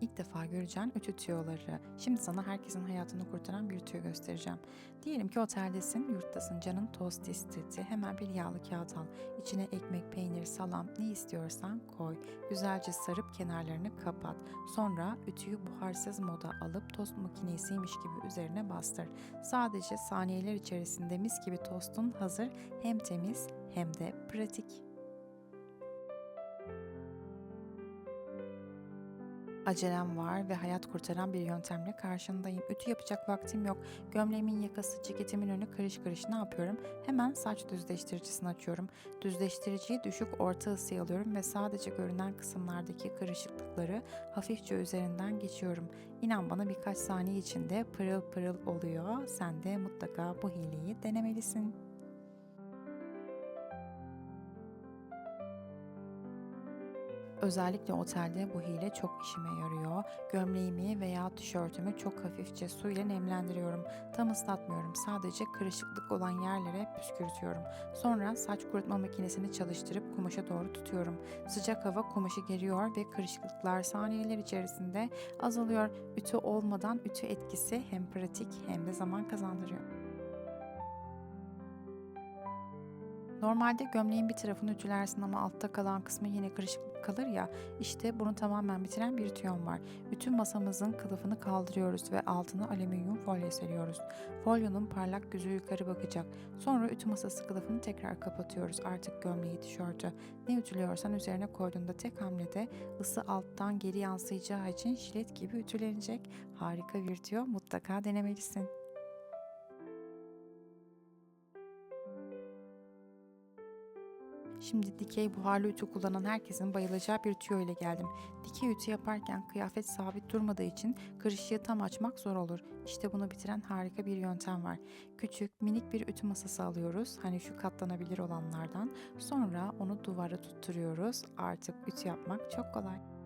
İlk defa göreceğin ütü tüyoları. Şimdi sana herkesin hayatını kurtaran bir tüyo göstereceğim. Diyelim ki oteldesin, yurttasın, canın tost istedi. Hemen bir yağlı kağıt al. İçine ekmek, peynir, salam ne istiyorsan koy. Güzelce sarıp kenarlarını kapat. Sonra ütüyü buharsız moda alıp tost makinesiymiş gibi üzerine bastır. Sadece saniyeler içerisinde mis gibi tostun hazır hem temiz hem de pratik. Acelem var ve hayat kurtaran bir yöntemle karşındayım. Ütü yapacak vaktim yok. Gömleğimin yakası, ceketimin önü karış karış ne yapıyorum? Hemen saç düzleştiricisini açıyorum. Düzleştiriciyi düşük orta ısıya alıyorum ve sadece görünen kısımlardaki karışıklıkları hafifçe üzerinden geçiyorum. İnan bana birkaç saniye içinde pırıl pırıl oluyor. Sen de mutlaka bu hileyi denemelisin. Özellikle otelde bu hile çok işime yarıyor. Gömleğimi veya tişörtümü çok hafifçe su ile nemlendiriyorum. Tam ıslatmıyorum. Sadece kırışıklık olan yerlere püskürtüyorum. Sonra saç kurutma makinesini çalıştırıp kumaşa doğru tutuyorum. Sıcak hava kumaşı geriyor ve kırışıklıklar saniyeler içerisinde azalıyor. Ütü olmadan ütü etkisi hem pratik hem de zaman kazandırıyor. Normalde gömleğin bir tarafını ütülersin ama altta kalan kısmı yine kırışıklık kalır ya işte bunu tamamen bitiren bir tüyon var. Bütün masamızın kılıfını kaldırıyoruz ve altına alüminyum folyo seriyoruz. Folyonun parlak yüzü yukarı bakacak. Sonra ütü masası kılıfını tekrar kapatıyoruz. Artık gömleği, tişörtü ne ütülüyorsan üzerine koyduğunda tek hamlede ısı alttan geri yansıyacağı için jilet gibi ütülenecek. Harika bir tüyo mutlaka denemelisin. Şimdi dikey buharlı ütü kullanan herkesin bayılacağı bir tüyo ile geldim. Dikey ütü yaparken kıyafet sabit durmadığı için kırışığı tam açmak zor olur. İşte bunu bitiren harika bir yöntem var. Küçük, minik bir ütü masası alıyoruz. Hani şu katlanabilir olanlardan. Sonra onu duvara tutturuyoruz. Artık ütü yapmak çok kolay.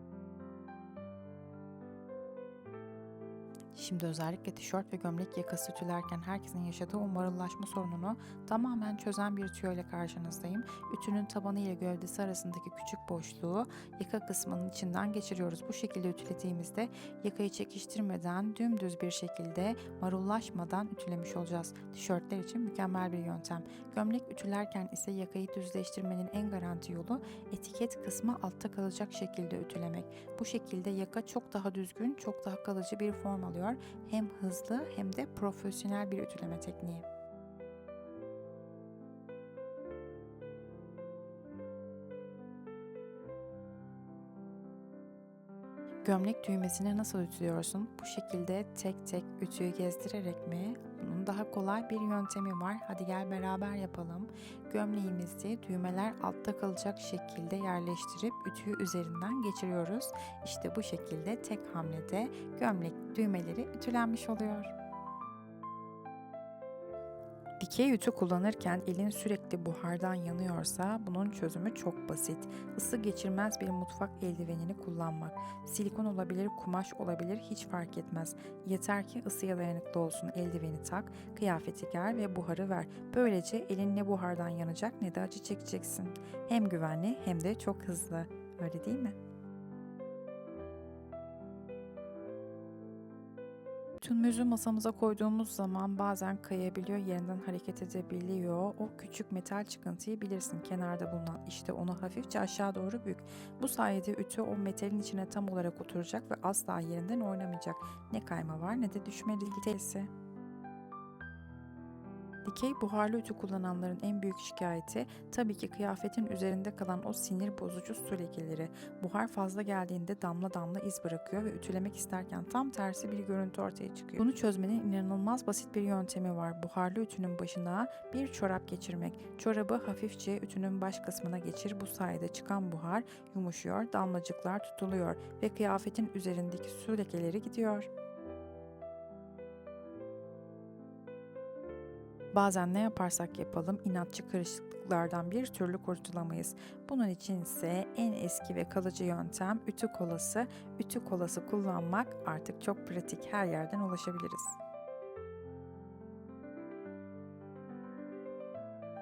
Şimdi özellikle tişört ve gömlek yakası ütülerken herkesin yaşadığı o marullaşma sorununu tamamen çözen bir tüyo ile karşınızdayım. Ütünün tabanı ile gövdesi arasındaki küçük boşluğu yaka kısmının içinden geçiriyoruz. Bu şekilde ütülediğimizde yakayı çekiştirmeden dümdüz bir şekilde marullaşmadan ütülemiş olacağız. Tişörtler için mükemmel bir yöntem. Gömlek ütülerken ise yakayı düzleştirmenin en garanti yolu etiket kısmı altta kalacak şekilde ütülemek. Bu şekilde yaka çok daha düzgün, çok daha kalıcı bir form alıyor. Hem hızlı hem de profesyonel bir ütüleme tekniği. Gömlek düğmesini nasıl ütülüyorsun? Bu şekilde tek tek ütüyü gezdirerek mi? Bunun daha kolay bir yöntemi var. Hadi gel beraber yapalım. Gömleğimizi düğmeler altta kalacak şekilde yerleştirip ütüyü üzerinden geçiriyoruz. İşte bu şekilde tek hamlede gömlek düğmeleri ütülenmiş oluyor. Dikey ütü kullanırken elin sürekli buhardan yanıyorsa bunun çözümü çok basit. Isı geçirmez bir mutfak eldivenini kullanmak. Silikon olabilir, kumaş olabilir hiç fark etmez. Yeter ki ısıya dayanıklı olsun eldiveni tak, kıyafeti ger ve buharı ver. Böylece elin ne buhardan yanacak ne de acı çekeceksin. Hem güvenli hem de çok hızlı. Öyle değil mi? Tümümüzü masamıza koyduğumuz zaman bazen kayabiliyor, yerinden hareket edebiliyor. O küçük metal çıkıntıyı bilirsin kenarda bulunan. İşte onu hafifçe aşağı doğru bük. Bu sayede ütü o metalin içine tam olarak oturacak ve asla yerinden oynamayacak. Ne kayma var ne de düşme tehlikesi. Dikey buharlı ütü kullananların en büyük şikayeti tabii ki kıyafetin üzerinde kalan o sinir bozucu su lekeleri. Buhar fazla geldiğinde damla damla iz bırakıyor ve ütülemek isterken tam tersi bir görüntü ortaya çıkıyor. Bunu çözmenin inanılmaz basit bir yöntemi var. Buharlı ütünün başına bir çorap geçirmek. Çorabı hafifçe ütünün baş kısmına geçir. Bu sayede çıkan buhar yumuşuyor, damlacıklar tutuluyor ve kıyafetin üzerindeki su lekeleri gidiyor. Bazen ne yaparsak yapalım inatçı karışıklıklardan bir türlü kurtulamayız. Bunun için ise en eski ve kalıcı yöntem ütü kolası. Ütü kolası kullanmak artık çok pratik her yerden ulaşabiliriz.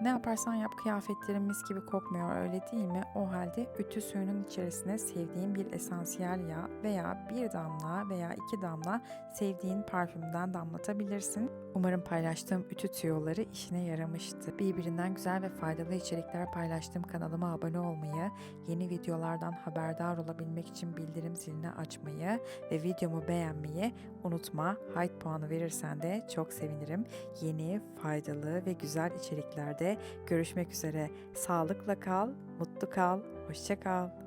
Ne yaparsan yap kıyafetlerin mis gibi kokmuyor öyle değil mi? O halde ütü suyunun içerisine sevdiğin bir esansiyel yağ veya bir damla veya iki damla sevdiğin parfümden damlatabilirsin. Umarım paylaştığım ütü tüyoları işine yaramıştı. Birbirinden güzel ve faydalı içerikler paylaştığım kanalıma abone olmayı, yeni videolardan haberdar olabilmek için bildirim zilini açmayı ve videomu beğenmeyi unutma. Hype puanı verirsen de çok sevinirim. Yeni, faydalı ve güzel içeriklerde görüşmek üzere. Sağlıkla kal, mutlu kal, hoşça kal.